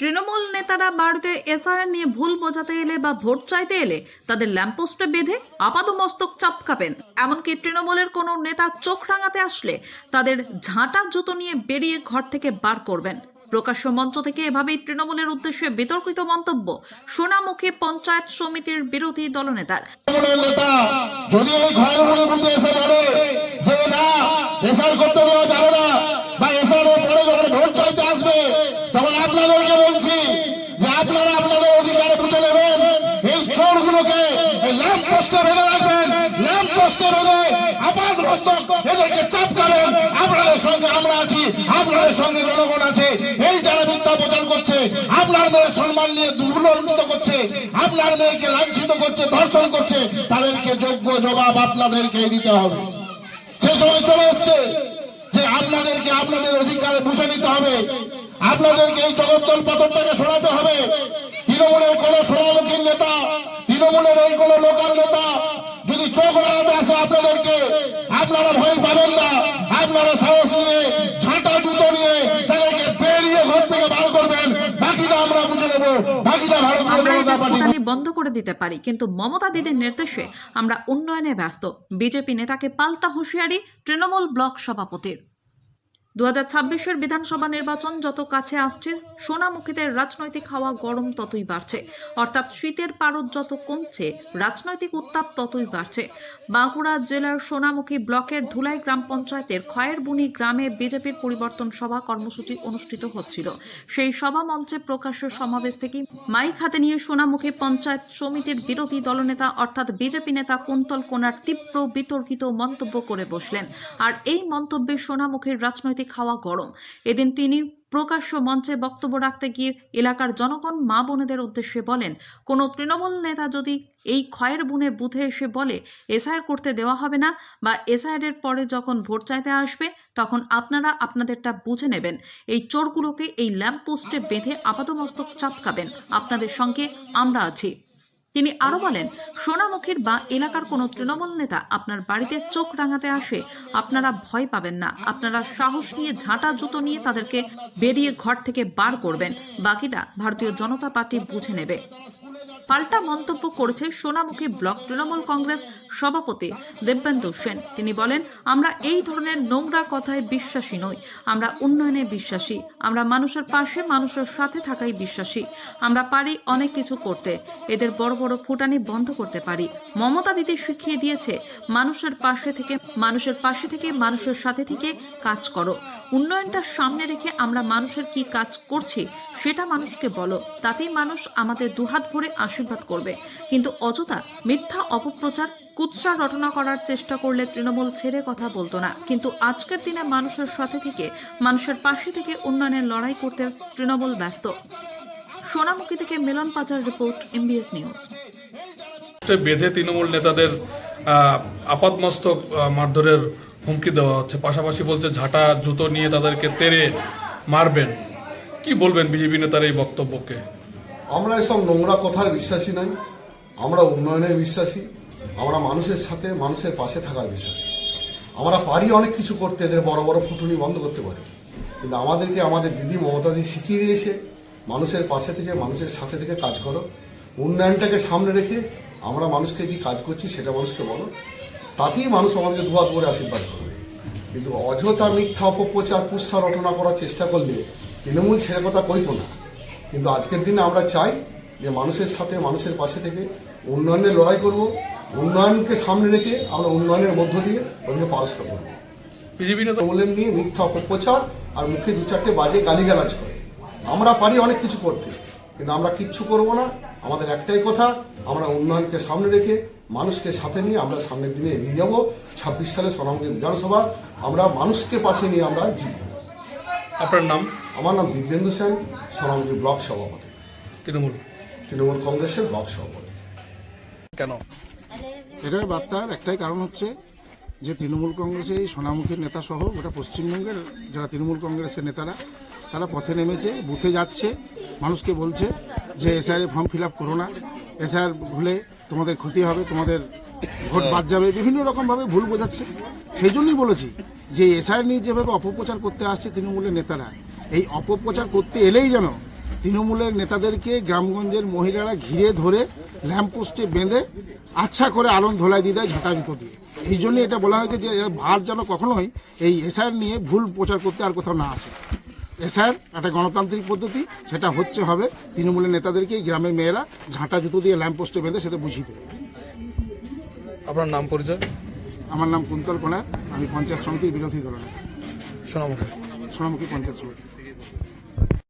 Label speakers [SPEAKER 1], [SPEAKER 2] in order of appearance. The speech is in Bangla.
[SPEAKER 1] তৃণমূল নেতারা বাড়িতে এসআইআর নিয়ে ভুল বোঝাতে এলে বা ভোট চাইতে এলে তাদের ল্যাম্পোস্টে বেঁধে আপাদমস্তক চাপকাবেন। এমনকি তৃণমূলের কোনো নেতা চোখ রাঙাতে আসলে তাদের ঝাঁটা জুতো নিয়ে বেরিয়ে ঘর থেকে বার করবেন। প্রকাশ্য মঞ্চ থেকে এভাবেই তৃণমূলের উদ্দেশ্যে বিতর্কিত মন্তব্য সোনামুখী পঞ্চায়েত সমিতির বিরোধী দলনেতার।
[SPEAKER 2] যদি দেওয়া যাবে না বা এসআর এর পরে যখন ভোট চাইতে আসবে তখন আপনাদেরকে বলছি যে আপনারা আপনাদের অধিকারে বুঝে নেবেন এই চোরগুলোকে এই ল্যাম্প পোস্টে বেঁধে রাখবেন ল্যাম্প পোস্টে বেঁধে আপাত মস্তক এদেরকে চাপকাবেন আপনাদের সঙ্গে আমরা আছি। আপনাদের সঙ্গে জনগণ আছে। এই যারা মিথ্যা প্রচার করছে সম্মান নিয়ে করছে, আপনার মেয়েকে লাঞ্ছিত করছে, ধর্ষণ করছে, তাদেরকে যোগ্য জবাব আপনাদেরকে দিতে হবে। সে সময় চলে এসছে যে আপনাদেরকে আপনাদের অধিকারে বুঝে নিতে হবে। আপনাদেরকে এই জগদ্দল পাথরটাকে সরাতে হবে। তৃণমূলের কোন সোনামুখী নেতা, তৃণমূলের এই কোন লোকাল নেতা যদি চোখ লাগাতে আসে আপনাদেরকে আপনারা ভয় পাবেন না আপনারা সাহস নিয়ে ঝাঁটা জুতো নিয়ে তাদেরকে বেরিয়ে ঘর থেকে বার করবেন। বাকিটা আমরা বুঝে নেব। বাকিটা ভারতীয় জনতা পার্টি
[SPEAKER 1] বন্ধ করে দিতে পারি কিন্তু মমতা দিদির নির্দেশে আমরা উন্নয়নে ব্যস্ত। বিজেপি নেতাকে পাল্টা হুঁশিয়ারি তৃণমূল ব্লক সভাপতির। দু হাজার ছাব্বিশের বিধানসভা নির্বাচন যত কাছে আসছে, সোনামুখীদের রাজনৈতিক হাওয়া গরম ততই বাড়ছে। অর্থাৎ শীতের পারদ যত কমছে, রাজনৈতিক উত্তাপ ততই বাড়ছে। বাঁকুড়া জেলার সোনামুখী ব্লকের ধুলাই গ্রাম পঞ্চায়েতের খয়েরবুনি গ্রামে বিজেপির পরিবর্তন সভা কর্মসূচি অনুষ্ঠিত হচ্ছিল। সেই সভা মঞ্চে প্রকাশ্য সমাবেশ থেকে মাইক হাতে নিয়ে সোনামুখী পঞ্চায়েত সমিতির বিরোধী দলনেতা অর্থাৎ বিজেপি নেতা কুন্তল কোনার তীব্র বিতর্কিত মন্তব্য করে বসলেন। আর এই মন্তব্যে সোনামুখীর রাজনৈতিক হাওয়া গরম। এদিন তিনি প্রকাশ্য মঞ্চে বক্তব্য রাখতে গিয়ে এলাকার জনগণ, মা বোনেদের উদ্দেশ্যে বলেন, কোনো তৃণমূল নেতা যদি এই ক্ষয়ের বুনে বুথে এসে বলে, এসআইআর করতে দেওয়া হবে না বা এসআইআর এর পরে যখন ভোট চাইতে আসবে, তখন আপনারা আপনাদেরটা বুঝে নেবেন। এই চোরগুলোকে এই ল্যাম্প পোস্টে বেঁধে আপাতমস্তক চাপকাবেন। আপনাদের সঙ্গে আমরা আছি। তিনি আরও বলেন, সোনামুখীর বা এলাকার কোনো তৃণমূল নেতা আপনার বাড়িতে চোখ রাঙাতে আসে, আপনারা ভয় পাবেন না। আপনারা সাহস নিয়ে ঝাঁটা জুতো নিয়ে তাদেরকে বেরিয়ে ঘর থেকে বার করবেন। বাকিটা ভারতীয় জনতা পার্টি বুঝে নেবে। পাল্টা মন্তব্য করেছে সোনামুখী ব্লক তৃণমূল কংগ্রেস সভাপতি দেবেন্দু সেন। তিনি বলেন, আমরা এই ধরনের নোংরা কথায় বিশ্বাসী নই। আমরা উন্নয়নে বিশ্বাসী। আমরা মানুষের পাশে, মানুষের সাথে থাকাই বিশ্বাসী। আমরা পারি অনেক কিছু করতে। এদের বড় বড় ফুটানি বন্ধ করতে পারি। মমতা দিদি শিখিয়ে দিয়েছে, মানুষের পাশে থেকে, মানুষের পাশে থেকে, মানুষের সাথে থেকে কাজ করো। উন্নয়নটা সামনে রেখে আমরা মানুষের কি কাজ করছি, সেটা মানুষকে বলো। তাতেই মানুষ আমাদের দুহাত ভরে আশীর্বাদ করবে। কিন্তু অযথা মিথ্যা অপপ্রচার, কুৎসা রটনা করার চেষ্টা করলে তৃণমূল ছেড়ে কথা বলতো না। কিন্তু আজকের দিনে মানুষের সাথে থেকে, মানুষের পাশে থেকে উন্নয়নের লড়াই করতে তৃণমূল ব্যস্ত। সোনামুখী থেকে মিলন পাচার রিপোর্ট, এমবিএস নিউজ।
[SPEAKER 3] বেঁধে তৃণমূল নেতাদের আপাতমস্তক মারধরের হুমকি দেওয়া হচ্ছে। পাশাপাশি বলছে, ঝাঁটা, জুতো নিয়ে তাদেরকে তেড়ে মারবেন। কি বলবেন বিজেপি নেতার এই বক্তব্যকে?
[SPEAKER 4] আমরা এসব নোংরা কথার বিশ্বাসী নই। আমরা উন্নয়নের বিশ্বাসী। আমরা মানুষের সাথে, মানুষের পাশে থাকার বিশ্বাসী। আমরা পারি অনেক কিছু করতে, এদের বড় বড় ফুটুনি বন্ধ করতে পারি। কিন্তু আমাদেরকে আমাদের দিদি মমতাদি শিখিয়ে দিয়েছে, মানুষের পাশে থেকে, মানুষের সাথে থেকে কাজ করো। উন্নয়নটাকে সামনে রেখে আমরা মানুষকে কি কাজ করছি সেটা মানুষকে বলো। তাতেই মানুষ আমাদেরকে দুহাত করে আশীর্বাদ করবে। কিন্তু অযথা মিথ্যা অপপ্রচার কুৎসা রটনা করার চেষ্টা করলে তৃণমূল ছেড়ে কথা কইতো না। কিন্তু আজকের দিনে আমরা চাই যে মানুষের সাথে মানুষের পাশে থেকে উন্নয়নের লড়াই করব উন্নয়নকে সামনে রেখে আমরা উন্নয়নের মধ্য দিয়ে ওদেরকে পরাস্ত করব।
[SPEAKER 3] বিজেপি নেতা
[SPEAKER 4] তৃণমূলের নিয়ে মিথ্যা অপপ্রচার আর মুখে দু চারটে বাজে গালিগালাজ করে। আমরা পারি অনেক কিছু করতে কিন্তু আমরা কিচ্ছু করব না। আমাদের একটাই কথা আমরা উন্নয়নকে সামনে রেখে মানুষকে সাথে নিয়ে আমরা সামনের দিনে এগিয়ে যাব। ছাব্বিশ সালে সোনামুখী বিধানসভা আমরা মানুষকে পাশে নিয়ে আমরা জিতব।
[SPEAKER 3] আপনার নাম?
[SPEAKER 4] আমার নাম দিব্যেন্দু সেন সোনামুখী ব্লক সভাপতি।
[SPEAKER 3] তৃণমূল।
[SPEAKER 4] তৃণমূল কংগ্রেসের ব্লক সভাপতি।
[SPEAKER 3] কেন?
[SPEAKER 5] এটার বার্তার একটাই কারণ হচ্ছে যে তৃণমূল কংগ্রেসের এই সোনামুখীর নেতা সহ গোটা পশ্চিমবঙ্গের যারা তৃণমূল কংগ্রেসের নেতারা তারা পথে নেমেছে বুথে যাচ্ছে। মানুষকে বলছে যে এসআইয়ের ফর্ম ফিল আপ করো না। এসআইআর ভুলে তোমাদের ক্ষতি হবে তোমাদের ভোট বাদ যাবে বিভিন্ন রকমভাবে ভুল বোঝাচ্ছে। সেই জন্যই বলেছি যে এসআইআর নিয়ে যেভাবে অপপ্রচার করতে আসছে তৃণমূলের নেতারা, এই অপপ্রচার করতে এলেই যেন তৃণমূলের নেতাদেরকে গ্রামগঞ্জের মহিলারা ঘিরে ধরে ল্যাম্পপোস্টে বেঁধে আচ্ছা করে আলম ধোলাই দিয়ে দেয় ঝাঁটা জুতো দিয়ে। এই জন্য এটা বলা হয়েছে যে এর ভার যেন কখনোই এই এসআর নিয়ে ভুল প্রচার করতে আর কোথাও না আসে। এসআর একটা গণতান্ত্রিক পদ্ধতি, সেটা হচ্ছে হবে তৃণমূলের নেতাদেরকে এই গ্রামের মেয়েরা ঝাঁটা জুতো দিয়ে ল্যাম্পপোস্টে বেঁধে সেটা বুঝিয়ে দেবে।
[SPEAKER 3] আপনার নাম পরিচয়?
[SPEAKER 5] আমার নাম কুন্তল কোনার আমি পঞ্চায়েত সমিতির বিরোধী দলের
[SPEAKER 3] সোনামুখী।
[SPEAKER 5] সোনামুখী পঞ্চায়েত সমিতি।